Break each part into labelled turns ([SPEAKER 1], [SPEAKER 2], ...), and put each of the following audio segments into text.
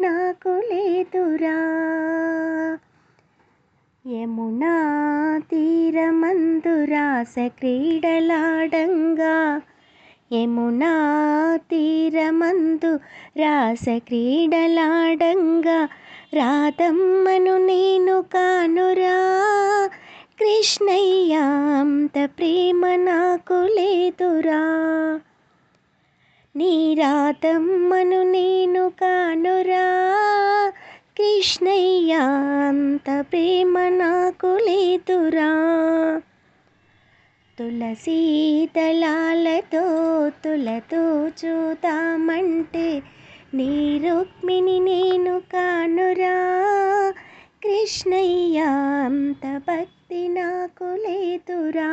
[SPEAKER 1] నాకు లేదురా. యమునా తీరమందు రాస క్రీడలాడంగా యమునా తీరమందు రాస క్రీడలాడంగా రాధమ్మను నేను కానురా. కృష్ణయ్యాంత ప్రేమ నాకు లేదురా. నీ రాధమ్మను నేను కానురా. కృష్ణయ్య అంత ప్రేమ నాకు లేదురా. తులసీ దళాలతో తులతో చూద్దామంటే నీ రుక్మిణి నేను కానురా. కృష్ణయ్య అంత భక్తి నాకు లేదురా.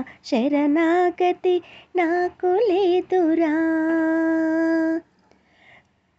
[SPEAKER 1] శరణాగతి నాకు లేదురా.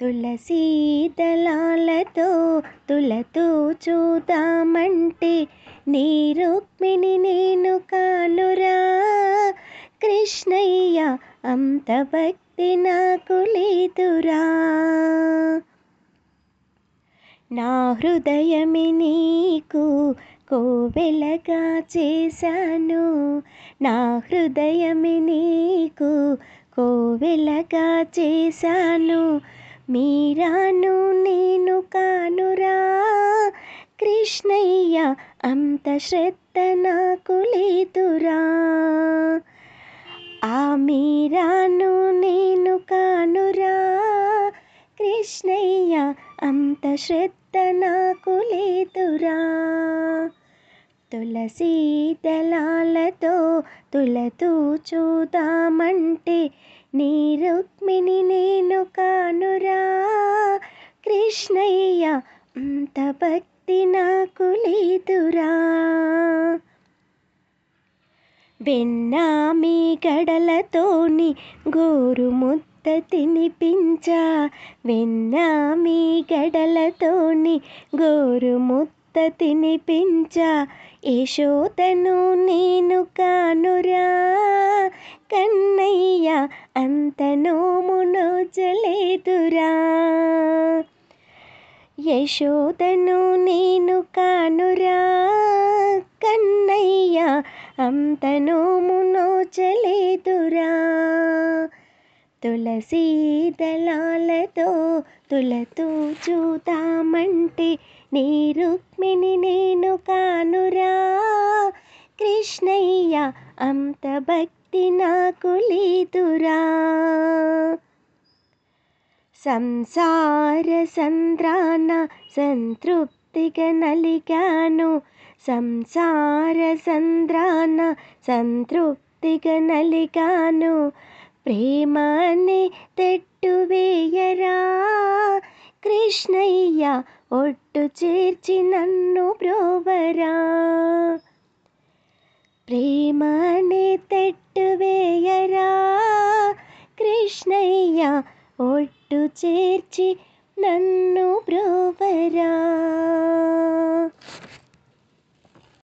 [SPEAKER 1] తులసీ దళాలతో తులతో చూద్దామంటే నీ రుక్మిణి నేను కానురా. కృష్ణయ్య అంత భక్తి నాకు లేదురా. నా హృదయమి నీకు కోవెలగా చేశాను. నా హృదయమి నీకు కోవెలగా చేశాను. మీరాను నేను కానురా. కృష్ణయ్య అంత శ్రద్ధ నాకు లేదురా. ఆ మీరాను నేను కానురా. కృష్ణయ్య అంత శ్రద్ధ నాకు లేదురా. తులసి దళాలతో తులతూ చూద్దామంటే నీ రుక్మిణి నేను కానురా. కృష్ణయ్య అంత భక్తి నాకు లేదురా. వెన్నా మీ గడలతోని గోరు ముద్ద తినిపించా. వెన్నా మీ గడలతోని గోరు ముద్ద తినిపించా యశోదను నేను కానురా. కన్నయ్య అంత నోము యశోదను నేను కానురా. కన్నయ్య అంత నోము తులసీ దళాలతో తులతూ చూద్దామంటే నీ రుక్మిణి నేను కానురా. కృష్ణయ్య అంత భక్తి నాకు లేదురా. సంసార సంద్రాన సంతృప్తిగా నలిగాను. సంసార సంద్రాన సంతృప్తిగా నలిగాను. ప్రేమాన్ని తెట్టు వేయరా కృష్ణయ్య ఒట్టు చేర్చి నన్ను బ్రోవరా ప్రేమని తెట్టు వేయరా కృష్ణయ్య ఒట్టు చేర్చి నన్ను బ్రోవరా